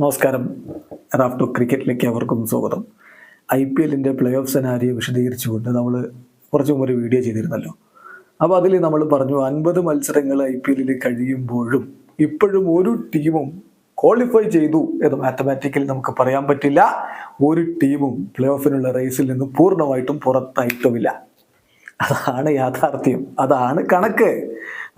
നമസ്കാരം. റാഫ്റ്റോ ക്രിക്കറ്റിലേക്ക് അവർക്കും സ്വാഗതം. ഐ പി എല്ലിന്റെ പ്ലേ ഓഫ് സെനാരിയോ വിശദീകരിച്ചുകൊണ്ട് നമ്മൾ കുറച്ച് മുമ്പ് ഒരു വീഡിയോ ചെയ്തിരുന്നല്ലോ. അപ്പോൾ അതിൽ നമ്മൾ പറഞ്ഞു അൻപത് മത്സരങ്ങൾ ഐ പി എല്ലിൽ കഴിയുമ്പോഴും ഇപ്പോഴും ഒരു ടീമും ക്വാളിഫൈ ചെയ്തു എന്ന് മാത്തമാറ്റിക്കലി നമുക്ക് പറയാൻ പറ്റില്ല. ഒരു ടീമും പ്ലേ ഓഫിനുള്ള റേസിൽ നിന്ന് പൂർണമായിട്ടും പുറത്തായിട്ടുമില്ല. അതാണ് യാഥാർത്ഥ്യം. അതാണ് കണക്ക്.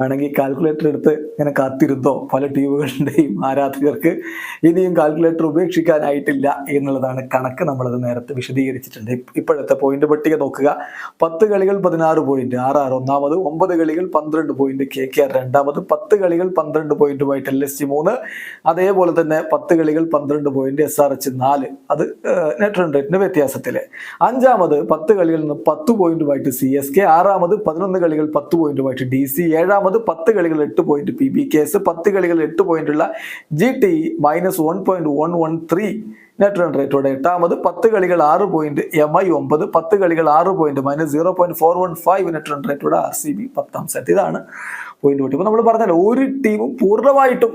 ആണെങ്കിൽ കാൽക്കുലേറ്റർ എടുത്ത് ഇങ്ങനെ കാത്തിരുന്നോ? പല ടീമുകളുടെയും ആരാധകർക്ക് ഇനിയും കാൽക്കുലേറ്റർ ഉപേക്ഷിക്കാനായിട്ടില്ല എന്നുള്ളതാണ് കണക്ക് നമ്മളത് നേരത്തെ വിശദീകരിച്ചിട്ടുണ്ട്. ഇപ്പ- ഇപ്പോഴത്തെ പോയിന്റ് പട്ടിക നോക്കുക. പത്ത് കളികൾ പതിനാറ് പോയിന്റ് ആർ ആർ ഒന്നാമത് ഒമ്പത് കളികൾ പന്ത്രണ്ട് പോയിന്റ് കെ കെ ആർ രണ്ടാമത് പത്ത് കളികൾ പന്ത്രണ്ട് പോയിന്റുമായിട്ട് എൽ എസ് സി മൂന്ന്. അതേപോലെ തന്നെ പത്ത് കളികൾ പന്ത്രണ്ട് പോയിന്റ് എസ് ആർ എച്ച് നാല്. അത് നെറ്റ് റൺ വ്യത്യാസത്തിൽ. അഞ്ചാമത് പത്ത് കളികളിൽ നിന്ന് പത്ത് പോയിന്റുമായിട്ട് സി എസ് കെ ആറാമത് പതിനൊന്ന് കളികൾ പത്ത് പോയിന്റുമായിട്ട് ഡി സി ഏഴാമത് പത്ത് കളികൾ എട്ട് point P B K S പത്ത് കളികൾ എട്ട് പോയിന്റുള്ള G T minus one point one one three net run റേറ്റോടെ എട്ടാമത് പത്ത് കളികൾ ആറ് പോയിന്റ് എം ഐ ഒമ്പത് പത്ത് കളികൾ ആറ് point minus zero point four one five net run റേറ്റോടെ R C B പത്താം സെറ്റ് ഇതാണ് പോയിന്റ് ഇപ്പൊ നമ്മൾ പറഞ്ഞല്ലോ ഒരു ടീമും പൂർണമായിട്ടും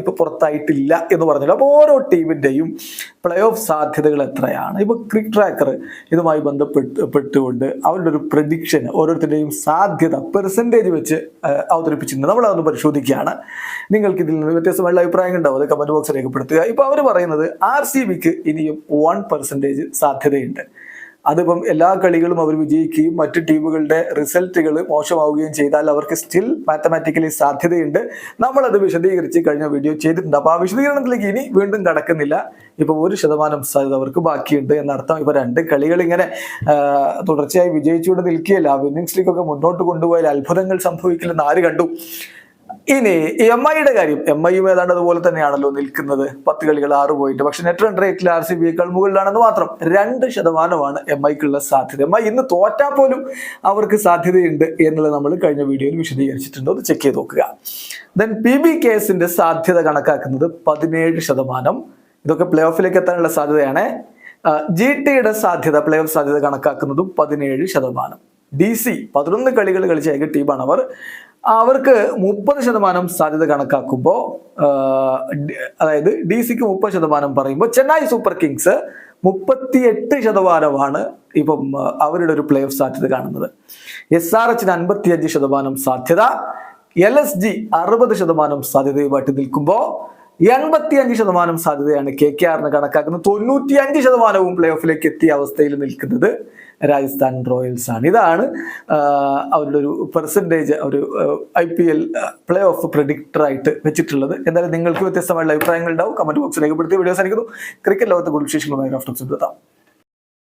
ഇപ്പൊ പുറത്തായിട്ടില്ല എന്ന് പറഞ്ഞല്ലോ. അപ്പോൾ ഓരോ ടീമിന്റെയും പ്ലേ ഓഫ് സാധ്യതകൾ എത്രയാണ്? ഇപ്പൊ ക്രിക്ക് ട്രാക്കർ ഇതുമായി ബന്ധപ്പെട്ട് പെട്ടുകൊണ്ട് അവരുടെ ഒരു പ്രഡിക്ഷൻ ഓരോരുത്തരുടെയും സാധ്യത പെർസെന്റേജ് വെച്ച് അവതരിപ്പിച്ചിട്ടുണ്ട്. നമ്മളതൊന്ന് പരിശോധിക്കുകയാണ്. നിങ്ങൾക്ക് ഇതിൽ നിന്ന് വ്യത്യസ്തമായുള്ള അഭിപ്രായങ്ങൾ ഉണ്ടാവും അത് കമന്റ് ബോക്സ് രേഖപ്പെടുത്തുക. ഇപ്പൊ അവർ പറയുന്നത് ആർ സി ബിക്ക് ഇനിയും വൺ പെർസെന്റേജ് സാധ്യതയുണ്ട്. അതിപ്പം എല്ലാ കളികളും അവർ വിജയിക്കുകയും മറ്റ് ടീമുകളുടെ റിസൾട്ടുകൾ മോശമാവുകയും ചെയ്താൽ അവർക്ക് സ്റ്റിൽ മാത്തമാറ്റിക്കലി സാധ്യതയുണ്ട്. നമ്മളത് വിശദീകരിച്ച് കഴിഞ്ഞ വീഡിയോ ചെയ്തിട്ടുണ്ട്. അപ്പോൾ ആ വിശദീകരണത്തിലേക്ക് ഇനി വീണ്ടും കടക്കുന്നില്ല. ഇപ്പോൾ ഒരു ശതമാനം സാധ്യത അവർക്ക് ബാക്കിയുണ്ട് എന്നർത്ഥം ഇപ്പോൾ രണ്ട് കളികൾ ഇങ്ങനെ തുടർച്ചയായി വിജയിച്ചുകൊണ്ട് നിൽക്കുകയല്ല. സ്ട്രീക്കൊക്കെ മുന്നോട്ട് കൊണ്ടുപോയാൽ അത്ഭുതങ്ങൾ സംഭവിക്കില്ലെന്ന് ആര് കണ്ടു? ഇനി എം ഐയുടെ കാര്യം. എം ഐയും ഏതാണ്ട് അതുപോലെ തന്നെയാണല്ലോ നിൽക്കുന്നത്. പത്ത് കളികൾ ആറ് പോയിന്റ് പക്ഷെ നെറ്റ് റൺ റേറ്റിൽ ആർ സി ബിയേക്കാൾ മുകളിലാണെന്ന് മാത്രം രണ്ട് ശതമാനമാണ് എം ഐക്കുള്ള സാധ്യത. എം ഐ ഇന്ന് തോറ്റാൽ പോലും അവർക്ക് സാധ്യതയുണ്ട് എന്നുള്ളത് നമ്മൾ കഴിഞ്ഞ വീഡിയോയിൽ വിശദീകരിച്ചിട്ടുണ്ട്. ഒന്ന് ചെക്ക് ചെയ്ത് നോക്കുക. ദെൻ പി ബി കേസിന്റെ സാധ്യത കണക്കാക്കുന്നത് പതിനേഴ് ശതമാനം. ഇതൊക്കെ പ്ലേ ഓഫിലേക്ക് എത്താനുള്ള സാധ്യതയാണ്. ജി ടിയുടെ സാധ്യത പ്ലേ ഓഫ് സാധ്യത കണക്കാക്കുന്നതും പതിനേഴ് ശതമാനം. ഡി സി പതിനൊന്ന് കളികൾ കളിച്ച ഏക ടീമാണ് അവർ. അവർക്ക് മുപ്പത് ശതമാനം സാധ്യത കണക്കാക്കുമ്പോൾ അതായത് ഡി സിക്ക് മുപ്പത് ശതമാനം പറയുമ്പോൾ ചെന്നൈ സൂപ്പർ കിങ്സ് മുപ്പത്തിയെട്ട് ശതമാനമാണ് ഇപ്പം അവരുടെ ഒരു പ്ലേ ഓഫ് സാധ്യത കാണുന്നത്. എസ് ആർ എച്ചിന് അൻപത്തിയഞ്ച് ശതമാനം സാധ്യത. എൽ എസ് ജി അറുപത് ശതമാനം സാധ്യതയുമായിട്ട് നിൽക്കുമ്പോൾ എൺപത്തിയഞ്ച് ശതമാനം സാധ്യതയാണ് കെ കെ ആറിന് കണക്കാക്കുന്നത്. തൊണ്ണൂറ്റിയഞ്ച് ശതമാനവും പ്ലേ ഓഫിലേക്ക് എത്തിയ അവസ്ഥയിൽ നിൽക്കുന്നത് രാജസ്ഥാൻ റോയൽസ് ആണ്. ഇതാണ് അവരുടെ ഒരു പെർസെന്റേജ് ഒരു I P L play off പ്രഡിക്ടറായിട്ട് വെച്ചിട്ടുള്ളത്. എന്തായാലും നിങ്ങൾക്ക് വ്യത്യസ്തമായുള്ള അഭിപ്രായങ്ങൾ ഉണ്ടാവും. കമന്റ് ബോക്സിൽ രേഖപ്പെടുത്തി വീഡിയോ സാധിക്കുന്നു ക്രിക്കറ്റ് ലോകത്തെ കൂടുതൽ വിശേഷങ്ങളുമായി ഡോക്ടർ സുബ്രത